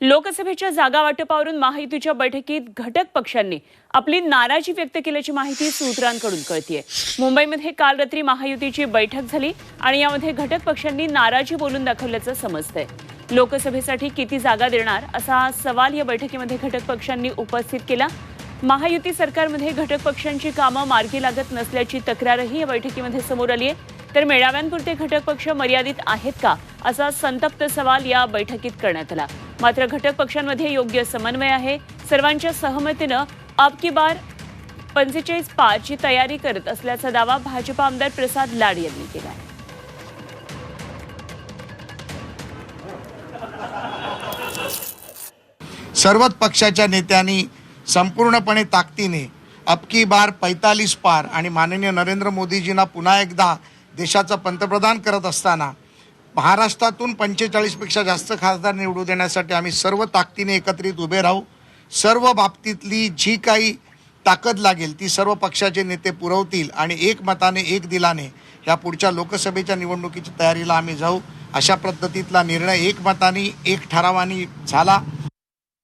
लोकसभेच्या जागा वाटपावरून महायुतीच्या बैठकीत घटक पक्षांनी आपली नाराजी व्यक्त केल्याची माहिती सूत्रांकडून कळतीये. मुंबईमध्ये काल रात्री महायुतीची बैठक झाली आणि यामध्ये घटक पक्षांनी नाराजी बोलून दाखवल्याचं समजतंय. लोकसभेसाठी किती जागा देणार असा सवाल या बैठकीमध्ये घटक पक्षांनी उपस्थित केला. महायुती सरकारमध्ये घटक पक्षांची कामं मार्गी लागत नसल्याची तक्रारही या बैठकीमध्ये समोर आली आहे तर मेळाव्यांपुरते घटक पक्ष मर्यादित आहेत का असा संतप्त सवाल या बैठकीत करण्यात आला. मात्र घटक पक्षांमध्ये योग्य समन्वय आहे. सर्वांच्या सहमतीनं आपकी बार पंचेचाळीस पाचची तयारी करत असल्याचा दावा भाजपा आमदार प्रसाद लाड यांनी केला आहे. सर्वच पक्षाच्या नेत्यांनी संपूर्णपणे ताकदीने अबकी बार पैतालीस पार आणि माननीय नरेंद्र मोदीजींना पुन्हा एकदा देशाचं पंतप्रधान करत असताना महाराष्ट्रातून पंचेचाळीसपेक्षा जास्त खासदार निवडू देण्यासाठी आम्ही सर्व ताकदीने एकत्रित उभे राहू. सर्व बाबतीतली जी काही ताकद लागेल ती सर्व पक्षाचे नेते पुरवतील आणि एक मताने एक दिलाने या पुढच्या लोकसभेच्या निवडणुकीच्या तयारीला आम्ही जाऊ. अशा पद्धतीतला निर्णय एक मताने एक ठरावाने झाला.